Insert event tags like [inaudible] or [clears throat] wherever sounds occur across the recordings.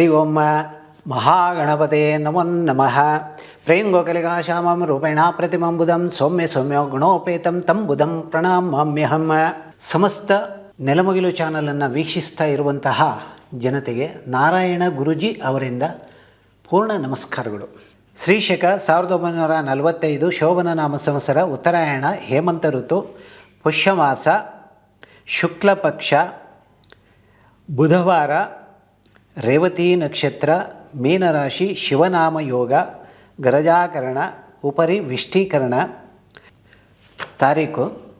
ಹರಿ ಓಂ ಮಹಾಗಣಪತೆ ನಮೋ ನಮಃ. ಪ್ರೇಂಗೋಕಲಿಕಾಶ್ಯಾಮಂ ರೂಪೇಣ ಪ್ರತಿಮಂ ಬುಧಂ ಸೌಮ್ಯ ಸೌಮ್ಯ ಗುಣೋಪೇತಂ ತಂ ಬುಧಂ ಪ್ರಣಾಮ್ಯಹಂ. ಸಮಸ್ತ ನೆಲಮಗಿಲು ಚಾನಲನ್ನು ವೀಕ್ಷಿಸ್ತಾ ಇರುವಂತಹ ಜನತೆಗೆ ನಾರಾಯಣ ಗುರುಜಿ ಅವರಿಂದ ಪೂರ್ಣ ನಮಸ್ಕಾರಗಳು. ಶ್ರೀಶಕ ಸಾವಿರದ ಒಂಬೈನೂರ ನಲವತ್ತೈದು ಶೋಭನ ನಾಮ ಸಂವತ್ಸರ ಉತ್ತರಾಯಣ, ಹೇಮಂತ ಋತು, ಪುಷ್ಯಮಾಸ ಶುಕ್ಲ ಪಕ್ಷ ಬುಧವಾರ ರೇವತಿ ನಕ್ಷತ್ರ, ಮೀನರಾಶಿ, ಶಿವನಾಮ ಯೋಗ, ಗರಜಾಕರಣ, ಉಪರಿ ವಿಷ್ಟೀಕರಣ ತಾರೀಕು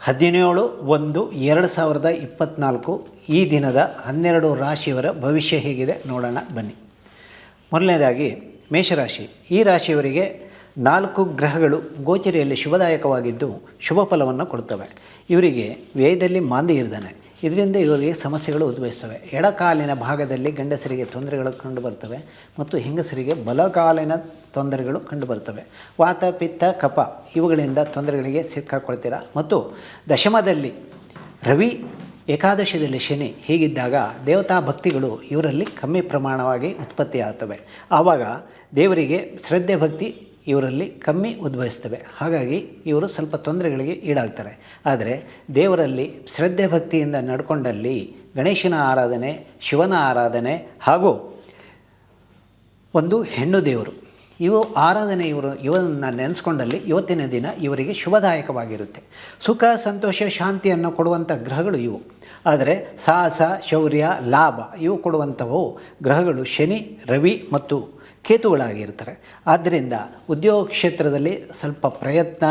ಹದಿನೇಳು ಒಂದು ಎರಡು ಸಾವಿರದ ಇಪ್ಪತ್ತ್ನಾಲ್ಕು ಈ ದಿನದ ಹನ್ನೆರಡು ರಾಶಿಯವರ ಭವಿಷ್ಯ ಹೇಗಿದೆ ನೋಡೋಣ ಬನ್ನಿ. ಮೊದಲನೇದಾಗಿ ಮೇಷರಾಶಿ. ಈ ರಾಶಿಯವರಿಗೆ ನಾಲ್ಕು ಗ್ರಹಗಳು ಗೋಚರಿಯಲ್ಲಿ ಶುಭದಾಯಕವಾಗಿದ್ದು ಶುಭ ಫಲವನ್ನು ಕೊಡ್ತವೆ. ಇವರಿಗೆ ವ್ಯಯದಲ್ಲಿ ಮಾಂದಿ ಇರ್ತಾನೆ ಇದರಿಂದ ಇವರಿಗೆ ಸಮಸ್ಯೆಗಳು ಉದ್ಭವಿಸ್ತವೆ. ಎಡಕಾಲಿನ ಭಾಗದಲ್ಲಿ ಗಂಡಸರಿಗೆ ತೊಂದರೆಗಳು ಕಂಡುಬರ್ತವೆ ಮತ್ತು ಹೆಂಗಸರಿಗೆ ಬಲಕಾಲಿನ ತೊಂದರೆಗಳು ಕಂಡುಬರ್ತವೆ ವಾತ, ಪಿತ್ತ ಕಪ ಇವುಗಳಿಂದ ತೊಂದರೆಗಳಿಗೆ ಸಿಕ್ಕಾಕೊಳ್ತೀರ? ಮತ್ತು ದಶಮದಲ್ಲಿ ರವಿ ಏಕಾದಶದಲ್ಲಿ ಶನಿ ಹೀಗಿದ್ದಾಗ ದೇವತಾ ಭಕ್ತಿಗಳು ಇವರಲ್ಲಿ ಕಮ್ಮಿ ಪ್ರಮಾಣವಾಗಿ ಉತ್ಪತ್ತಿಯಾಗ್ತವೆ. ಆವಾಗ ದೇವರಿಗೆ ಶ್ರದ್ಧೆ ಭಕ್ತಿ ಇವರಲ್ಲಿ ಕಮ್ಮಿ ಉದ್ಭವಿಸ್ತವೆ ಹಾಗಾಗಿ ಇವರು ಸ್ವಲ್ಪ ತೊಂದರೆಗಳಿಗೆ ಈಡಾಗ್ತಾರೆ. ಆದರೆ ದೇವರಲ್ಲಿ ಶ್ರದ್ಧೆ ಭಕ್ತಿಯಿಂದ ನಡ್ಕೊಂಡಲ್ಲಿ ಗಣೇಶನ ಆರಾಧನೆ, ಶಿವನ ಆರಾಧನೆ ಹಾಗೂ ಒಂದು ಹೆಣ್ಣು ದೇವರು. ಇವು ಆರಾಧನೆ ಇವರು ಇವರನ್ನು ನೆನೆಸ್ಕೊಂಡಲ್ಲಿ ಇವತ್ತಿನ ದಿನ ಇವರಿಗೆ ಶುಭದಾಯಕವಾಗಿರುತ್ತೆ. ಸುಖ, ಸಂತೋಷ ಶಾಂತಿಯನ್ನು ಕೊಡುವಂಥ ಗ್ರಹಗಳು ಇವು. ಆದರೆ ಸಾಹಸ, ಶೌರ್ಯ, ಲಾಭ ಇವು ಕೊಡುವಂಥವು ಗ್ರಹಗಳು ಶನಿ, ರವಿ ಮತ್ತು ಕೇತುಗಳಾಗಿರ್ತಾರೆ. ಆದ್ದರಿಂದ ಉದ್ಯೋಗ ಕ್ಷೇತ್ರದಲ್ಲಿ ಸ್ವಲ್ಪ ಪ್ರಯತ್ನ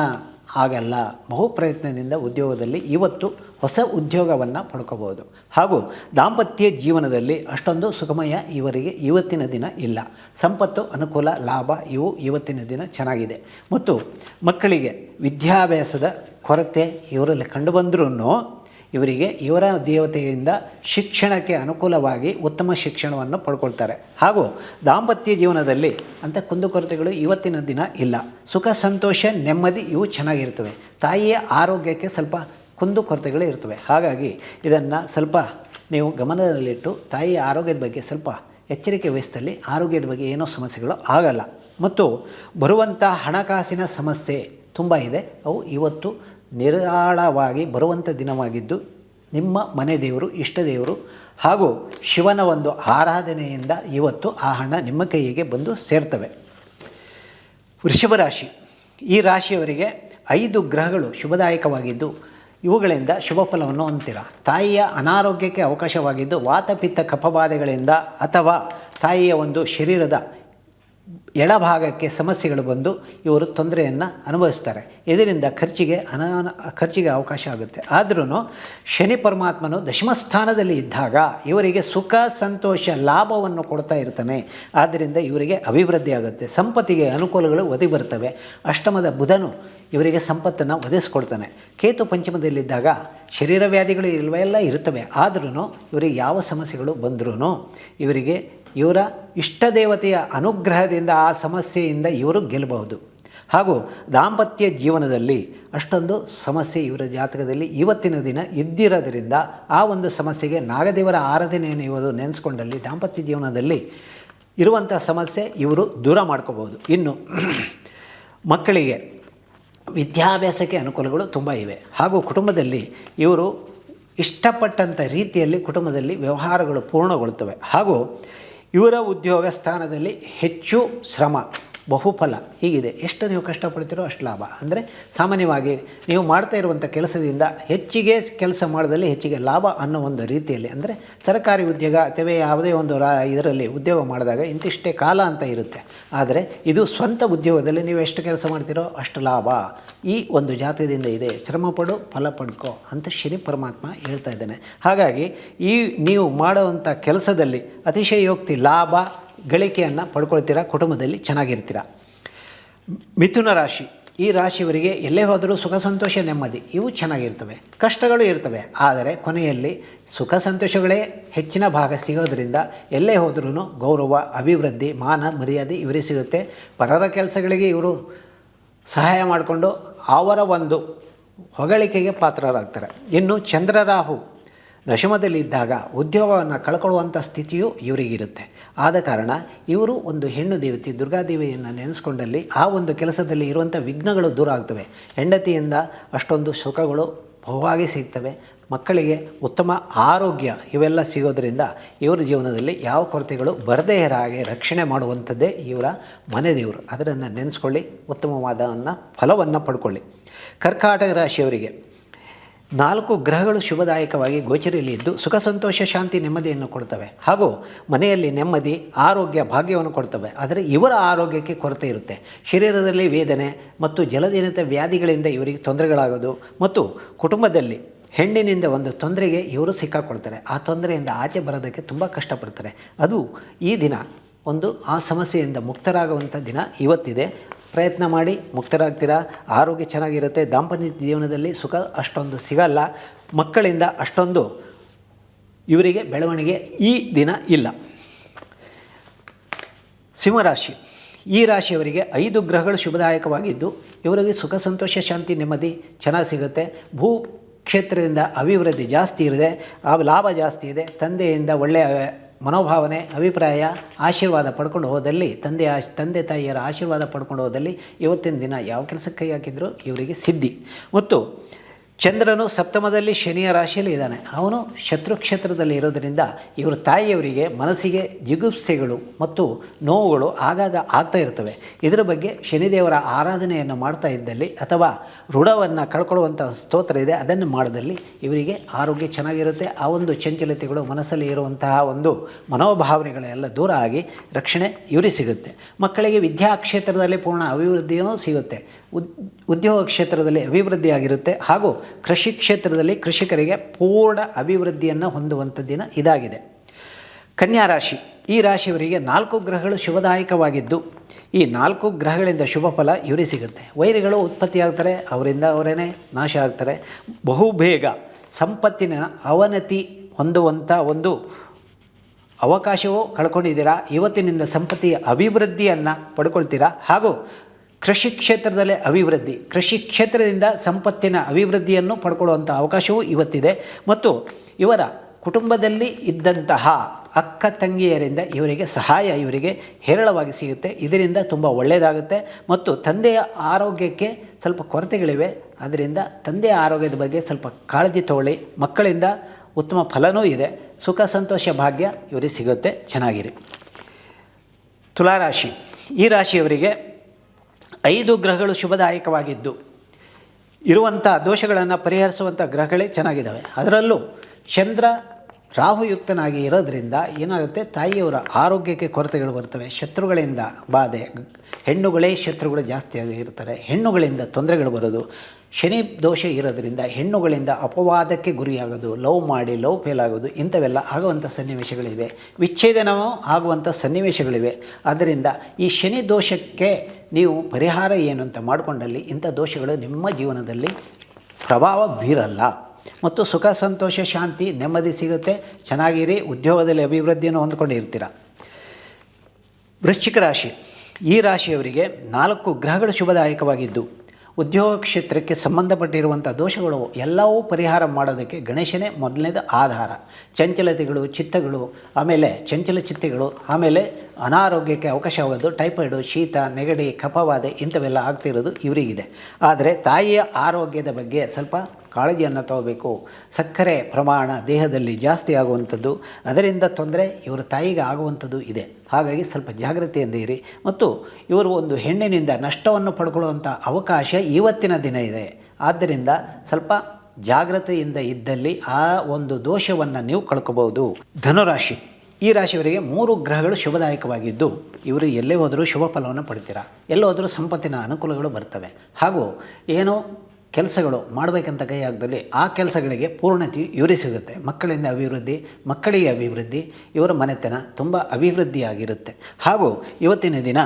ಆಗಲ್ಲ. ಬಹು ಪ್ರಯತ್ನದಿಂದ ಉದ್ಯೋಗದಲ್ಲಿ ಇವತ್ತು ಹೊಸ ಉದ್ಯೋಗವನ್ನು ಪಡ್ಕೋಬೋದು ಹಾಗೂ ದಾಂಪತ್ಯ ಜೀವನದಲ್ಲಿ ಅಷ್ಟೊಂದು ಸುಖಮಯ ಇವರಿಗೆ ಇವತ್ತಿನ ದಿನ ಇಲ್ಲ. ಸಂಪತ್ತು, ಅನುಕೂಲ, ಲಾಭ ಇವು ಇವತ್ತಿನ ದಿನ ಚೆನ್ನಾಗಿದೆ. ಮತ್ತು ಮಕ್ಕಳಿಗೆ ವಿದ್ಯಾಭ್ಯಾಸದ ಕೊರತೆ ಇವರಲ್ಲಿ ಕಂಡುಬಂದ್ರೂ ಇವರಿಗೆ ಇವರ ದೇವತೆಯಿಂದ ಶಿಕ್ಷಣಕ್ಕೆ ಅನುಕೂಲವಾಗಿ ಉತ್ತಮ ಶಿಕ್ಷಣವನ್ನು ಪಡ್ಕೊಳ್ತಾರೆ. ಹಾಗೂ ದಾಂಪತ್ಯ ಜೀವನದಲ್ಲಿ ಅಂಥ ಕುಂದುಕೊರತೆಗಳು ಇವತ್ತಿನ ದಿನ ಇಲ್ಲ. ಸುಖ, ಸಂತೋಷ, ನೆಮ್ಮದಿ ಇವು ಚೆನ್ನಾಗಿರ್ತವೆ. ತಾಯಿಯ ಆರೋಗ್ಯಕ್ಕೆ ಸ್ವಲ್ಪ ಕುಂದುಕೊರತೆಗಳು ಇರ್ತವೆ. ಹಾಗಾಗಿ ಇದನ್ನು ಸ್ವಲ್ಪ ನೀವು ಗಮನದಲ್ಲಿಟ್ಟು ತಾಯಿಯ ಆರೋಗ್ಯದ ಬಗ್ಗೆ ಸ್ವಲ್ಪ ಎಚ್ಚರಿಕೆ ವಹಿಸಿದಲ್ಲಿ ಆರೋಗ್ಯದ ಬಗ್ಗೆ ಏನೋ ಸಮಸ್ಯೆಗಳು ಆಗಲ್ಲ. ಮತ್ತು ಬರುವಂಥ ಹಣಕಾಸಿನ ಸಮಸ್ಯೆ ತುಂಬ ಇದೆ. ಅವು ಇವತ್ತು ನಿರಾಳವಾಗಿ ಬರುವಂಥ ದಿನವಾಗಿದ್ದು ನಿಮ್ಮ ಮನೆ ದೇವರು, ಇಷ್ಟ ದೇವರು ಹಾಗೂ ಶಿವನ ಒಂದು ಆರಾಧನೆಯಿಂದ ಇವತ್ತು ಆ ಹಣ ನಿಮ್ಮ ಕೈಗೆ ಬಂದು ಸೇರ್ತವೆ. ವೃಷಭ ರಾಶಿ, ಈ ರಾಶಿಯವರಿಗೆ ಐದು ಗ್ರಹಗಳು ಶುಭದಾಯಕವಾಗಿದ್ದು ಇವುಗಳಿಂದ ಶುಭ ಫಲವನ್ನು ಹೊಂದಿರ ತಾಯಿಯ ಅನಾರೋಗ್ಯಕ್ಕೆ ಅವಕಾಶವಾಗಿದ್ದು ವಾತಪಿತ್ತ ಕಫಬಾಧೆಗಳಿಂದ ಅಥವಾ ತಾಯಿಯ ಒಂದು ಶರೀರದ ಎಡಭಾಗಕ್ಕೆ ಸಮಸ್ಯೆಗಳು ಬಂದು ಇವರು ತೊಂದರೆಯನ್ನು ಅನುಭವಿಸ್ತಾರೆ. ಇದರಿಂದ ಖರ್ಚಿಗೆ ಅನಾನ ಖರ್ಚಿಗೆ ಅವಕಾಶ ಆಗುತ್ತೆ. ಆದ್ರೂ ಶನಿ ಪರಮಾತ್ಮನು ದಶಮ ಸ್ಥಾನದಲ್ಲಿ ಇದ್ದಾಗ ಇವರಿಗೆ ಸುಖ, ಸಂತೋಷ, ಲಾಭವನ್ನು ಕೊಡ್ತಾ ಇರ್ತಾನೆ. ಆದ್ದರಿಂದ ಇವರಿಗೆ ಅಭಿವೃದ್ಧಿ ಆಗುತ್ತೆ. ಸಂಪತ್ತಿಗೆ ಅನುಕೂಲಗಳು ಒದಗಿ ಬರ್ತವೆ. ಅಷ್ಟಮದ ಬುಧನು ಇವರಿಗೆ ಸಂಪತ್ತನ್ನು ಒದಗಿಸ್ಕೊಡ್ತಾನೆ. ಕೇತು ಪಂಚಮದಲ್ಲಿದ್ದಾಗ ಶರೀರ ವ್ಯಾಧಿಗಳು ಇಲ್ವೆಲ್ಲ ಇರ್ತವೆ. ಆದ್ರೂ ಇವರಿಗೆ ಯಾವ ಸಮಸ್ಯೆಗಳು ಬಂದ್ರೂ ಇವರಿಗೆ ಇವರ ಇಷ್ಟ ದೇವತೆಯ ಅನುಗ್ರಹದಿಂದ ಆ ಸಮಸ್ಯೆಯಿಂದ ಇವರು ಗೆಲ್ಲಬಹುದು. ಹಾಗೂ ದಾಂಪತ್ಯ ಜೀವನದಲ್ಲಿ ಅಷ್ಟೊಂದು ಸಮಸ್ಯೆ ಇವರ ಜಾತಕದಲ್ಲಿ ಇವತ್ತಿನ ದಿನ ಇದ್ದಿರೋದರಿಂದ ಆ ಒಂದು ಸಮಸ್ಯೆಗೆ ನಾಗದೇವರ ಆರಾಧನೆಯನ್ನು ಇವರು ನೆನೆಸ್ಕೊಂಡಲ್ಲಿ ದಾಂಪತ್ಯ ಜೀವನದಲ್ಲಿ ಇರುವಂಥ ಸಮಸ್ಯೆ ಇವರು ದೂರ ಮಾಡ್ಕೋಬೋದು ಇನ್ನು [clears throat] ಮಕ್ಕಳಿಗೆ ವಿದ್ಯಾಭ್ಯಾಸಕ್ಕೆ ಅನುಕೂಲಗಳು ತುಂಬ ಇವೆ. ಹಾಗೂ ಕುಟುಂಬದಲ್ಲಿ ಇವರು ಇಷ್ಟಪಟ್ಟಂಥ ರೀತಿಯಲ್ಲಿ ಕುಟುಂಬದಲ್ಲಿ ವ್ಯವಹಾರಗಳು ಪೂರ್ಣಗೊಳ್ಳುತ್ತವೆ. ಹಾಗೂ ಇವರ ಉದ್ಯೋಗ ಸ್ಥಾನದಲ್ಲಿ ಹೆಚ್ಚು ಶ್ರಮ. ಬಹುಫಲ. ಹೀಗಿದೆ. ಎಷ್ಟು ನೀವು ಕಷ್ಟಪಡ್ತೀರೋ ಅಷ್ಟು ಲಾಭ. ಅಂದರೆ ಸಾಮಾನ್ಯವಾಗಿ ನೀವು ಮಾಡ್ತಾ ಇರುವಂಥ ಕೆಲಸದಿಂದ ಹೆಚ್ಚಿಗೆ ಕೆಲಸ ಮಾಡಿದಲ್ಲಿ ಹೆಚ್ಚಿಗೆ ಲಾಭ ಅನ್ನೋ ಒಂದು ರೀತಿಯಲ್ಲಿ. ಅಂದರೆ ಸರ್ಕಾರಿ ಉದ್ಯೋಗ ಅಥವಾ ಯಾವುದೇ ಒಂದು ರಾ ಇದರಲ್ಲಿ ಉದ್ಯೋಗ ಮಾಡಿದಾಗ ಇಂತಿಷ್ಟೇ ಕಾಲ ಅಂತ ಇರುತ್ತೆ. ಆದರೆ ಇದು ಸ್ವಂತ ಉದ್ಯೋಗದಲ್ಲಿ ನೀವು ಎಷ್ಟು ಕೆಲಸ ಮಾಡ್ತೀರೋ ಅಷ್ಟು ಲಾಭ. ಈ ಒಂದು ಜಾತಿಯಿಂದ ಇದೆ. ಶ್ರಮಪಡು ಫಲ ಪಡ್ಕೊ ಅಂತ ಶನಿ ಪರಮಾತ್ಮ ಹೇಳ್ತಾ ಇದ್ದಾನೆ. ಹಾಗಾಗಿ ಈ ನೀವು ಮಾಡುವಂಥ ಕೆಲಸದಲ್ಲಿ ಅತಿಶಯೋಕ್ತಿ ಲಾಭ ಗಳಿಕೆಯನ್ನು ಪಡ್ಕೊಳ್ತೀರಾ, ಕುಟುಂಬದಲ್ಲಿ ಚೆನ್ನಾಗಿರ್ತೀರ? ಮಿಥುನ ರಾಶಿ, ಈ ರಾಶಿಯವರಿಗೆ ಎಲ್ಲೇ ಹೋದರೂ ಸುಖ, ಸಂತೋಷ, ನೆಮ್ಮದಿ, ಇವು ಚೆನ್ನಾಗಿರ್ತವೆ. ಕಷ್ಟಗಳು ಇರ್ತವೆ. ಆದರೆ ಕೊನೆಯಲ್ಲಿ ಸುಖ, ಸಂತೋಷಗಳೇ ಹೆಚ್ಚಿನ ಭಾಗ ಸಿಗೋದರಿಂದ ಎಲ್ಲೇ ಹೋದ್ರೂ ಗೌರವ, ಅಭಿವೃದ್ಧಿ, ಮಾನ, ಮರ್ಯಾದೆ ಇವರೇ ಸಿಗುತ್ತೆ. ಪರರ ಕೆಲಸಗಳಿಗೆ ಇವರು ಸಹಾಯ ಮಾಡಿಕೊಂಡು ಅವರ ಒಂದು ಹೊಗಳಿಕೆಗೆ ಪಾತ್ರರಾಗ್ತಾರೆ. ಇನ್ನು ಚಂದ್ರರಾಹು ದಶಮದಲ್ಲಿ ಇದ್ದಾಗ ಉದ್ಯೋಗವನ್ನು ಕಳ್ಕೊಳ್ಳುವಂಥ ಸ್ಥಿತಿಯು ಇವರಿಗಿರುತ್ತೆ. ಆದ ಕಾರಣ ಇವರು ಒಂದು ಹೆಣ್ಣು ದೇವತೆ ದುರ್ಗಾದೇವಿಯನ್ನು ನೆನೆಸ್ಕೊಂಡಲ್ಲಿ ಆ ಒಂದು ಕೆಲಸದಲ್ಲಿ ಇರುವಂಥ ವಿಘ್ನಗಳು ದೂರ ಆಗ್ತವೆ. ಹೆಂಡತಿಯಿಂದ ಅಷ್ಟೊಂದು ಸುಖಗಳು ಬಹುವಾಗಿ ಸಿಗ್ತವೆ. ಮಕ್ಕಳಿಗೆ ಉತ್ತಮ ಆರೋಗ್ಯ ಇವೆಲ್ಲ ಸಿಗೋದರಿಂದ ಇವರ ಜೀವನದಲ್ಲಿ ಯಾವ ಕೊರತೆಗಳು ಬರದೇ ರಕ್ಷಣೆ ಮಾಡುವಂಥದ್ದೇ ಇವರ ಮನೆ ದೇವರು. ಅದನ್ನು ನೆನೆಸ್ಕೊಳ್ಳಿ, ಉತ್ತಮವಾದವನ್ನು, ಫಲವನ್ನು ಪಡ್ಕೊಳ್ಳಿ. ಕರ್ಕಾಟಕ ರಾಶಿಯವರಿಗೆ ನಾಲ್ಕು ಗ್ರಹಗಳು ಶುಭದಾಯಕವಾಗಿ ಗೋಚರಿಯಲ್ಲಿ ಇದ್ದು ಸುಖ, ಸಂತೋಷ, ಶಾಂತಿ, ನೆಮ್ಮದಿಯನ್ನು ಕೊಡ್ತವೆ. ಹಾಗೂ ಮನೆಯಲ್ಲಿ ನೆಮ್ಮದಿ, ಆರೋಗ್ಯ, ಭಾಗ್ಯವನ್ನು ಕೊಡ್ತವೆ. ಆದರೆ ಇವರ ಆರೋಗ್ಯಕ್ಕೆ ಕೊರತೆ ಇರುತ್ತೆ. ಶರೀರದಲ್ಲಿ ವೇದನೆ ಮತ್ತು ಜಲಜನಿತ ವ್ಯಾಧಿಗಳಿಂದ ಇವರಿಗೆ ತೊಂದರೆಗಳಾಗೋದು ಮತ್ತು ಕುಟುಂಬದಲ್ಲಿ ಹೆಣ್ಣಿನಿಂದ ಒಂದು ತೊಂದರೆಗೆ ಇವರು ಸಿಕ್ಕಾಕೊಳ್ತಾರೆ ಆ ತೊಂದರೆಯಿಂದ ಆಚೆ ಬರೋದಕ್ಕೆ ತುಂಬ ಕಷ್ಟಪಡ್ತಾರೆ. ಅದು ಈ ದಿನ ಒಂದು ಆ ಸಮಸ್ಯೆಯಿಂದ ಮುಕ್ತರಾಗುವಂಥ ದಿನ ಇವತ್ತಿದೆ. ಪ್ರಯತ್ನ ಮಾಡಿ ಮುಕ್ತರಾಗ್ತೀರಾ? ಆರೋಗ್ಯ ಚೆನ್ನಾಗಿರುತ್ತೆ. ದಾಂಪತ್ಯ ಜೀವನದಲ್ಲಿ ಸುಖ ಅಷ್ಟೊಂದು ಸಿಗಲ್ಲ. ಮಕ್ಕಳಿಂದ ಅಷ್ಟೊಂದು ಇವರಿಗೆ ಬೆಳವಣಿಗೆ ಈ ದಿನ ಇಲ್ಲ. ಸಿಂಹರಾಶಿ. ಈ ರಾಶಿಯವರಿಗೆ ಐದು ಗ್ರಹಗಳು ಶುಭದಾಯಕವಾಗಿದ್ದು, ಇವರಿಗೆ ಸುಖ, ಸಂತೋಷ, ಶಾಂತಿ, ನೆಮ್ಮದಿ ಚೆನ್ನಾಗಿ ಸಿಗುತ್ತೆ. ಭೂ ಕ್ಷೇತ್ರದಿಂದ ಅಭಿವೃದ್ಧಿ ಜಾಸ್ತಿ ಇದೆ. ಆ ಲಾಭ ಜಾಸ್ತಿ ಇದೆ. ತಂದೆಯಿಂದ ಒಳ್ಳೆಯ ಮನೋಭಾವನೆ, ಅಭಿಪ್ರಾಯ, ಆಶೀರ್ವಾದ ಪಡ್ಕೊಂಡು ಹೋದಲ್ಲಿ, ತಂದೆ ಆಶ್ ತಂದೆ ತಾಯಿಯರ ಆಶೀರ್ವಾದ ಪಡ್ಕೊಂಡು ಹೋದಲ್ಲಿ ಇವತ್ತಿನ ದಿನ ಯಾವ ಕೆಲಸಕ್ಕೆ ಕೈ ಹಾಕಿದ್ರು? ಇವರಿಗೆ ಸಿದ್ಧಿ. ಮತ್ತು ಚಂದ್ರನು ಸಪ್ತಮದಲ್ಲಿ ಶನಿಯ ರಾಶಿಯಲ್ಲಿ ಇದ್ದಾನೆ. ಅವನು ಶತ್ರು ಕ್ಷೇತ್ರದಲ್ಲಿ ಇರೋದರಿಂದ ಇವರ ತಾಯಿಯವರಿಗೆ ಮನಸ್ಸಿಗೆ ಜಿಗುಪ್ಸೆಗಳು ಮತ್ತು ನೋವುಗಳು ಆಗಾಗ ಆಗ್ತಾ ಇರ್ತವೆ. ಇದರ ಬಗ್ಗೆ ಶನಿದೇವರ ಆರಾಧನೆಯನ್ನು ಮಾಡ್ತಾ ಇದ್ದಲ್ಲಿ ಅಥವಾ ಋಣವನ್ನು ಕಳ್ಕೊಳ್ಳುವಂಥ ಸ್ತೋತ್ರ ಇದೆ, ಅದನ್ನು ಮಾಡಿದಲ್ಲಿ ಇವರಿಗೆ ಆರೋಗ್ಯ ಚೆನ್ನಾಗಿರುತ್ತೆ. ಆ ಒಂದು ಚಂಚಲತೆಗಳು ಮನಸ್ಸಲ್ಲಿ ಇರುವಂತಹ ಒಂದು ಮನೋಭಾವನೆಗಳೆಲ್ಲ ದೂರ ಆಗಿ ರಕ್ಷಣೆ ಇವರಿಗೆ ಸಿಗುತ್ತೆ. ಮಕ್ಕಳಿಗೆ ವಿದ್ಯಾ ಕ್ಷೇತ್ರದಲ್ಲಿ ಪೂರ್ಣ ಅಭಿವೃದ್ಧಿಯೂ ಸಿಗುತ್ತೆ. ಉದ್ಯೋಗ ಕ್ಷೇತ್ರದಲ್ಲಿ ಅಭಿವೃದ್ಧಿಯಾಗಿರುತ್ತೆ ಹಾಗೂ ಕೃಷಿ ಕ್ಷೇತ್ರದಲ್ಲಿ ಕೃಷಿಕರಿಗೆ ಪೂರ್ಣ ಅಭಿವೃದ್ಧಿಯನ್ನು ಹೊಂದುವಂಥ ದಿನ ಇದಾಗಿದೆ. ಕನ್ಯಾ ರಾಶಿ, ಈ ರಾಶಿಯವರಿಗೆ ನಾಲ್ಕು ಗ್ರಹಗಳು ಶುಭದಾಯಕವಾಗಿದ್ದು, ಈ ನಾಲ್ಕು ಗ್ರಹಗಳಿಂದ ಶುಭ ಫಲ ಇವರಿಗೆ ಸಿಗುತ್ತೆ. ವೈರಿಗಳು ಉತ್ಪತ್ತಿಯಾಗ್ತಾರೆ ಅವರಿಂದ ಅವರೇ ನಾಶ ಆಗ್ತಾರೆ. ಬಹುಬೇಗ ಸಂಪತ್ತಿನ ಅವನತಿ ಹೊಂದುವಂಥ ಒಂದು ಅವಕಾಶವೂ ಕಳ್ಕೊಂಡಿದ್ದೀರಾ? ಇವತ್ತಿನಿಂದ ಸಂಪತ್ತಿಯ ಅಭಿವೃದ್ಧಿಯನ್ನು ಪಡ್ಕೊಳ್ತೀರಾ? ಹಾಗೂ ಕೃಷಿ ಕ್ಷೇತ್ರದಲ್ಲೇ ಅಭಿವೃದ್ಧಿ, ಕೃಷಿ ಕ್ಷೇತ್ರದಿಂದ ಸಂಪತ್ತಿನ ಅಭಿವೃದ್ಧಿಯನ್ನು ಪಡ್ಕೊಳ್ಳುವಂಥ ಅವಕಾಶವೂ ಇವತ್ತಿದೆ. ಮತ್ತು ಇವರ ಕುಟುಂಬದಲ್ಲಿ ಇದ್ದಂತಹ ಅಕ್ಕ ತಂಗಿಯರಿಂದ ಇವರಿಗೆ ಸಹಾಯ ಇವರಿಗೆ ಹೇರಳವಾಗಿ ಸಿಗುತ್ತೆ. ಇದರಿಂದ ತುಂಬ ಒಳ್ಳೆಯದಾಗುತ್ತೆ ಮತ್ತು ತಂದೆಯ ಆರೋಗ್ಯಕ್ಕೆ ಸ್ವಲ್ಪ ಕೊರತೆಗಳಿವೆ. ಅದರಿಂದ ತಂದೆಯ ಆರೋಗ್ಯದ ಬಗ್ಗೆ ಸ್ವಲ್ಪ ಕಾಳಜಿ ತಗೊಳ್ಳಿ. ಮಕ್ಕಳಿಂದ ಉತ್ತಮ ಫಲನೂ ಇದೆ. ಸುಖ, ಸಂತೋಷ, ಭಾಗ್ಯ ಇವರಿಗೆ ಸಿಗುತ್ತೆ. ಚೆನ್ನಾಗಿರಿ. ತುಲಾರಾಶಿ. ಈ ರಾಶಿಯವರಿಗೆ ಐದು ಗ್ರಹಗಳು ಶುಭದಾಯಕವಾಗಿದ್ದು ಇರುವಂಥ ದೋಷಗಳನ್ನು ಪರಿಹರಿಸುವಂಥ ಗ್ರಹಗಳೇ ಚೆನ್ನಾಗಿದ್ದಾವೆ. ಅದರಲ್ಲೂ ಚಂದ್ರ ರಾಹುಯುಕ್ತನಾಗಿ ಇರೋದರಿಂದ ಏನಾಗುತ್ತೆ? ತಾಯಿಯವರ ಆರೋಗ್ಯಕ್ಕೆ ಕೊರತೆಗಳು ಬರ್ತವೆ. ಶತ್ರುಗಳಿಂದ ಬಾಧೆ. ಹೆಣ್ಣುಗಳೇ ಶತ್ರುಗಳು ಜಾಸ್ತಿ ಇರ್ತಾರೆ. ಹೆಣ್ಣುಗಳಿಂದ ತೊಂದರೆಗಳು ಬರೋದು. ಶನಿ ದೋಷ ಇರೋದರಿಂದ ಹೆಣ್ಣುಗಳಿಂದ ಅಪವಾದಕ್ಕೆ ಗುರಿಯಾಗೋದು. ಲವ್ ಮಾಡಿ, ಲವ್ ಫೇಲ್ ಆಗೋದು. ಇಂಥವೆಲ್ಲ ಆಗುವಂಥ ಸನ್ನಿವೇಶಗಳಿವೆ. ವಿಚ್ಛೇದನವೂ ಆಗುವಂಥ ಸನ್ನಿವೇಶಗಳಿವೆ. ಆದ್ದರಿಂದ ಈ ಶನಿ ದೋಷಕ್ಕೆ ನೀವು ಪರಿಹಾರ ಏನು ಅಂತ ಮಾಡಿಕೊಂಡಲ್ಲಿ ಇಂಥ ದೋಷಗಳು ನಿಮ್ಮ ಜೀವನದಲ್ಲಿ ಪ್ರಭಾವ ಬೀರಲ್ಲ. ಮತ್ತು ಸುಖ, ಸಂತೋಷ, ಶಾಂತಿ, ನೆಮ್ಮದಿ ಸಿಗುತ್ತೆ. ಚೆನ್ನಾಗಿರಿ, ಉದ್ಯೋಗದಲ್ಲಿ ಅಭಿವೃದ್ಧಿಯನ್ನು ಹೊಂದ್ಕೊಂಡಿರ್ತೀರ. ವೃಶ್ಚಿಕ ರಾಶಿ. ಈ ರಾಶಿಯವರಿಗೆ ನಾಲ್ಕು ಗ್ರಹಗಳು ಶುಭದಾಯಕವಾಗಿದ್ದು, ಉದ್ಯೋಗ ಕ್ಷೇತ್ರಕ್ಕೆ ಸಂಬಂಧಪಟ್ಟಿರುವಂಥ ದೋಷಗಳು ಎಲ್ಲವೂ ಪರಿಹಾರ ಮಾಡೋದಕ್ಕೆ ಗಣೇಶನೇ ಮೊದಲನೇದು ಆಧಾರ. ಚಂಚಲತೆಗಳು, ಚಿತ್ತಗಳು, ಆಮೇಲೆ ಚಂಚಲ ಚಿತ್ತೆಗಳು, ಆಮೇಲೆ ಅನಾರೋಗ್ಯಕ್ಕೆ ಅವಕಾಶವಾಗೋದು, ಟೈಫಾಯ್ಡು, ಶೀತ, ನೆಗಡಿ, ಕಫವಾದೆ ಇಂಥವೆಲ್ಲ ಆಗ್ತಿರೋದು ಇವರಿಗಿದೆ. ಆದರೆ ತಾಯಿಯ ಆರೋಗ್ಯದ ಬಗ್ಗೆ ಸ್ವಲ್ಪ ಕಾಳಜಿಯನ್ನು ತಗೋಬೇಕು. ಸಕ್ಕರೆ ಪ್ರಮಾಣ ದೇಹದಲ್ಲಿ ಜಾಸ್ತಿ ಆಗುವಂಥದ್ದು, ಅದರಿಂದ ತೊಂದರೆ ಇವರ ತಾಯಿಗೆ ಆಗುವಂಥದ್ದು ಇದೆ. ಹಾಗಾಗಿ ಸ್ವಲ್ಪ ಜಾಗ್ರತೆಯಿಂದ ಇರಿ. ಮತ್ತು ಇವರು ಒಂದು ಹೆಣ್ಣಿನಿಂದ ನಷ್ಟವನ್ನು ಪಡ್ಕೊಳ್ಳುವಂಥ ಅವಕಾಶ ಇವತ್ತಿನ ದಿನ ಇದೆ. ಆದ್ದರಿಂದ ಸ್ವಲ್ಪ ಜಾಗ್ರತೆಯಿಂದ ಇದ್ದಲ್ಲಿ ಆ ಒಂದು ದೋಷವನ್ನು ನೀವು ಕಳ್ಕೋಬಹುದು ಧನುರಾಶಿ. ಈ ರಾಶಿಯವರಿಗೆ ಮೂರು ಗ್ರಹಗಳು ಶುಭದಾಯಕವಾಗಿದ್ದು, ಇವರು ಎಲ್ಲೇ ಹೋದರೂ ಶುಭ ಫಲವನ್ನು ಪಡಿತೀರಾ? ಎಲ್ಲೋದರೂ ಸಂಪತ್ತಿನ ಅನುಕೂಲಗಳು ಬರ್ತವೆ. ಹಾಗೂ ಏನೋ ಕೆಲಸಗಳು ಮಾಡಬೇಕಂತ ಕೈ ಆ ಕೆಲಸಗಳಿಗೆ ಪೂರ್ಣತೆಯು ಇವರೇ ಸಿಗುತ್ತೆ. ಮಕ್ಕಳಿಂದ ಅಭಿವೃದ್ಧಿ, ಮಕ್ಕಳಿಗೆ ಅಭಿವೃದ್ಧಿ, ಇವರ ಮನೆತನ ತುಂಬ ಅಭಿವೃದ್ಧಿಯಾಗಿರುತ್ತೆ. ಹಾಗೂ ಇವತ್ತಿನ ದಿನ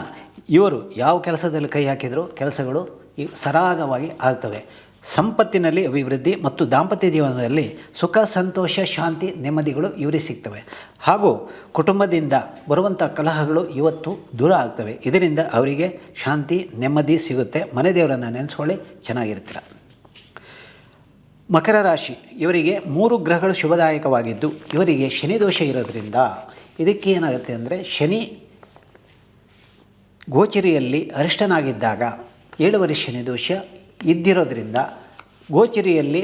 ಇವರು ಯಾವ ಕೆಲಸದಲ್ಲಿ ಕೈ ಹಾಕಿದರೂ ಕೆಲಸಗಳು ಸರಾಗವಾಗಿ ಆಗ್ತವೆ. ಸಂಪತ್ತಿನಲ್ಲಿ ಅಭಿವೃದ್ಧಿ ಮತ್ತು ದಾಂಪತ್ಯ ಜೀವನದಲ್ಲಿ ಸುಖ, ಸಂತೋಷ, ಶಾಂತಿ, ನೆಮ್ಮದಿಗಳು ಇವರಿಗೆ ಸಿಗ್ತವೆ. ಹಾಗೂ ಕುಟುಂಬದಿಂದ ಬರುವಂಥ ಕಲಹಗಳು ಇವತ್ತು ದೂರ ಆಗ್ತವೆ. ಇದರಿಂದ ಅವರಿಗೆ ಶಾಂತಿ, ನೆಮ್ಮದಿ ಸಿಗುತ್ತೆ. ಮನೆ ದೇವರನ್ನು ನೆನೆಸ್ಕೊಳ್ಳಿ, ಚೆನ್ನಾಗಿರ್ತೀರ. ಮಕರ ರಾಶಿ, ಇವರಿಗೆ ಮೂರು ಗ್ರಹಗಳು ಶುಭದಾಯಕವಾಗಿದ್ದು, ಇವರಿಗೆ ಶನಿ ದೋಷ ಇರೋದ್ರಿಂದ ಇದಕ್ಕೆ ಏನಾಗುತ್ತೆ ಅಂದರೆ ಶನಿ ಗೋಚರಿಯಲ್ಲಿ ಅರಿಷ್ಟನಾಗಿದ್ದಾಗ, ಏಳುವರೆ ಶನಿ ದೋಷ ಇದ್ದಿರೋದ್ರಿಂದ ಗೋಚರಿಯಲ್ಲಿ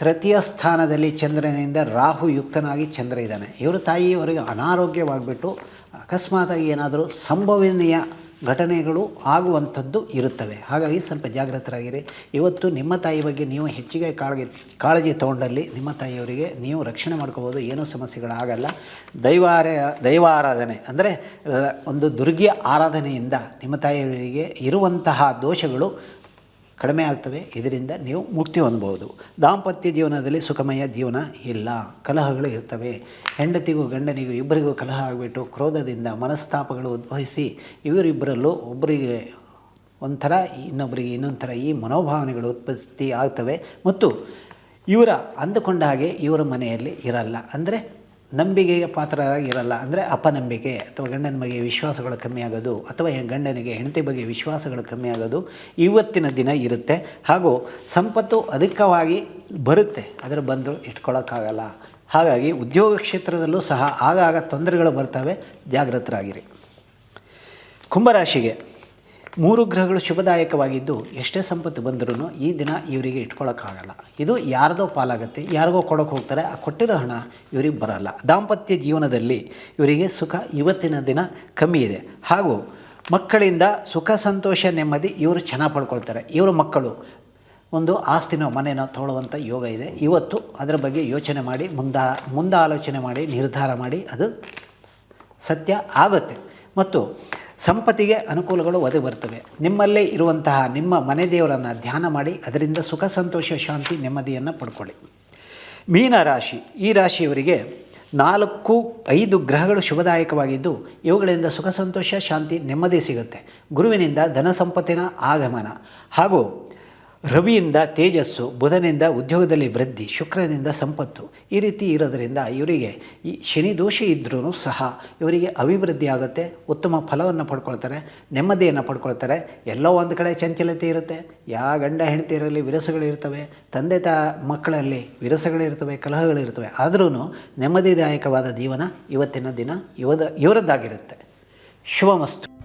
ತೃತೀಯ ಸ್ಥಾನದಲ್ಲಿ ಚಂದ್ರನಿಂದ ರಾಹು ಯುಕ್ತನಾಗಿ ಚಂದ್ರ ಇದ್ದಾನೆ. ಇವರು ತಾಯಿಯವರಿಗೆ ಅನಾರೋಗ್ಯವಾಗಿಬಿಟ್ಟು ಅಕಸ್ಮಾತಾಗಿ ಏನಾದರೂ ಸಂಭವನೀಯ ಘಟನೆಗಳು ಆಗುವಂಥದ್ದು ಇರುತ್ತವೆ. ಹಾಗಾಗಿ ಸ್ವಲ್ಪ ಜಾಗೃತರಾಗಿರಿ ಇವತ್ತು ನಿಮ್ಮ ತಾಯಿ ಬಗ್ಗೆ ನೀವು ಹೆಚ್ಚಿಗೆ ಕಾಳಜಿ ಕಾಳಜಿ ತೊಗೊಂಡಲ್ಲಿ ನಿಮ್ಮ ತಾಯಿಯವರಿಗೆ ನೀವು ರಕ್ಷಣೆ ಮಾಡ್ಕೋಬೋದು. ಏನೂ ಸಮಸ್ಯೆಗಳಾಗಲ್ಲ. ದೈವಾರ, ದೈವಾರಾಧನೆ ಅಂದರೆ, ಒಂದು ದುರ್ಗಿಯ ಆರಾಧನೆಯಿಂದ ನಿಮ್ಮ ತಾಯಿಯವರಿಗೆ ಇರುವಂತಹ ದೋಷಗಳು ಕಡಿಮೆ ಆಗ್ತವೆ. ಇದರಿಂದ ನೀವು ಮುಕ್ತಿ ಹೊಂದ್ಬೋದು ದಾಂಪತ್ಯ ಜೀವನದಲ್ಲಿ ಸುಖಮಯ ಜೀವನ ಇಲ್ಲ. ಕಲಹಗಳು ಇರ್ತವೆ. ಹೆಂಡತಿಗೂ ಗಂಡನಿಗೂ ಇಬ್ಬರಿಗೂ ಕಲಹ ಆಗಿಬಿಟ್ಟು ಕ್ರೋಧದಿಂದ ಮನಸ್ತಾಪಗಳು ಉದ್ಭವಿಸಿ ಇವರಿಬ್ಬರಲ್ಲೂ ಒಬ್ಬರಿಗೆ ಒಂಥರ, ಇನ್ನೊಬ್ಬರಿಗೆ ಇನ್ನೊಂಥರ ಥರ ಈ ಮನೋಭಾವನೆಗಳು ಉತ್ಪತ್ತಿ ಆಗ್ತವೆ. ಮತ್ತು ಇವರ ಅಂದುಕೊಂಡ ಹಾಗೆ ಇವರ ಮನೆಯಲ್ಲಿ ಇರಲ್ಲ. ಅಂದರೆ ನಂಬಿಕೆಗೆ ಪಾತ್ರರಾಗಿರಲ್ಲ. ಅಂದರೆ ಅಪನಂಬಿಕೆ ಅಥವಾ ಗಂಡನ ಬಗ್ಗೆ ವಿಶ್ವಾಸಗಳು ಕಮ್ಮಿ ಆಗೋದು ಅಥವಾ ಗಂಡನಿಗೆ ಹೆಂಡತಿ ಬಗ್ಗೆ ವಿಶ್ವಾಸಗಳು ಕಮ್ಮಿ ಆಗೋದು ಇವತ್ತಿನ ದಿನ ಇರುತ್ತೆ. ಹಾಗೂ ಸಂಪತ್ತು ಅಧಿಕವಾಗಿ ಬರುತ್ತೆ. ಅದರ ಬಂದು ಇಟ್ಕೊಳ್ಳೋಕ್ಕಾಗಲ್ಲ ಹಾಗಾಗಿ ಉದ್ಯೋಗ ಕ್ಷೇತ್ರದಲ್ಲೂ ಸಹ ಆಗಾಗ ತೊಂದರೆಗಳು ಬರ್ತವೆ. ಜಾಗೃತರಾಗಿರಿ ಕುಂಭರಾಶಿಗೆ ಮೂರು ಗ್ರಹಗಳು ಶುಭದಾಯಕವಾಗಿದ್ದು ಎಷ್ಟೇ ಸಂಪತ್ತು ಬಂದರೂ ಈ ದಿನ ಇವರಿಗೆ ಇಟ್ಕೊಳ್ಳೋಕ್ಕಾಗಲ್ಲ ಇದು ಯಾರ್ದೋ ಪಾಲಾಗುತ್ತೆ, ಯಾರಿಗೋ ಕೊಡೋಕೆ ಹೋಗ್ತಾರೆ, ಆ ಕೊಟ್ಟಿರೋ ಹಣ ಇವರಿಗೆ ಬರಲ್ಲ. ದಾಂಪತ್ಯ ಜೀವನದಲ್ಲಿ ಇವರಿಗೆ ಸುಖ ಇವತ್ತಿನ ದಿನ ಕಮ್ಮಿ ಇದೆ. ಹಾಗೂ ಮಕ್ಕಳಿಂದ ಸುಖ, ಸಂತೋಷ, ನೆಮ್ಮದಿ ಇವರು ಚೆನ್ನಾಗಿ ಪಡ್ಕೊಳ್ತಾರೆ. ಇವರ ಮಕ್ಕಳು ಒಂದು ಆಸ್ತಿನೋ, ಮನೆನೋ ತೊಗೊಳ್ಳುವಂಥ ಯೋಗ ಇದೆ. ಇವತ್ತು ಅದರ ಬಗ್ಗೆ ಯೋಚನೆ ಮಾಡಿ, ಮುಂದಾ ಆಲೋಚನೆ ಮಾಡಿ, ನಿರ್ಧಾರ ಮಾಡಿ ಅದು ಸತ್ಯ ಆಗುತ್ತೆ. ಮತ್ತು ಸಂಪತ್ತಿಗೆ ಅನುಕೂಲಗಳು ಒದಗಿ ಬರ್ತವೆ ನಿಮ್ಮಲ್ಲೇ ಇರುವಂತಹ ನಿಮ್ಮ ಮನೆ ದೇವರನ್ನು ಧ್ಯಾನ ಮಾಡಿ, ಅದರಿಂದ ಸುಖ, ಸಂತೋಷ, ಶಾಂತಿ ನೆಮ್ಮದಿಯನ್ನು ಪಡ್ಕೊಳ್ಳಿ. ಮೀನ ರಾಶಿ. ಈ ರಾಶಿಯವರಿಗೆ ನಾಲ್ಕು, ಐದು ಗ್ರಹಗಳು ಶುಭದಾಯಕವಾಗಿದ್ದು, ಇವುಗಳಿಂದ ಸುಖ, ಸಂತೋಷ, ಶಾಂತಿ ನೆಮ್ಮದಿ ಸಿಗುತ್ತೆ. ಗುರುವಿನಿಂದ ಧನ ಸಂಪತ್ತಿನ ಆಗಮನ. ಹಾಗೂ ರವಿಯಿಂದ ತೇಜಸ್ಸು, ಬುಧನಿಂದ ಉದ್ಯೋಗದಲ್ಲಿ ವೃದ್ಧಿ, ಶುಕ್ರನಿಂದ ಸಂಪತ್ತು ಈ ರೀತಿ ಇರೋದರಿಂದ ಇವರಿಗೆ ಈ ಶನಿ ದೋಷ ಇದ್ರೂ ಸಹ ಇವರಿಗೆ ಅಭಿವೃದ್ಧಿ ಆಗುತ್ತೆ, ಉತ್ತಮ ಫಲವನ್ನು ಪಡ್ಕೊಳ್ತಾರೆ, ನೆಮ್ಮದಿಯನ್ನು ಪಡ್ಕೊಳ್ತಾರೆ. ಎಲ್ಲೋ ಒಂದು ಕಡೆ ಚಂಚಲತೆ ಇರುತ್ತೆ. ಯಾವ ಗಂಡ ಹೆಂಡತಿಯರಲ್ಲಿ ವಿರಸಗಳಿರ್ತವೆ ತಂದೆ ತಾ ಮಕ್ಕಳಲ್ಲಿ ವಿರಸಗಳಿರ್ತವೆ ಕಲಹಗಳಿರ್ತವೆ ಆದ್ರೂ ನೆಮ್ಮದಿದಾಯಕವಾದ ಜೀವನ ಇವತ್ತಿನ ದಿನ ಇವದ ಇವರದ್ದಾಗಿರುತ್ತೆ. ಶುಭಮಸ್ತು.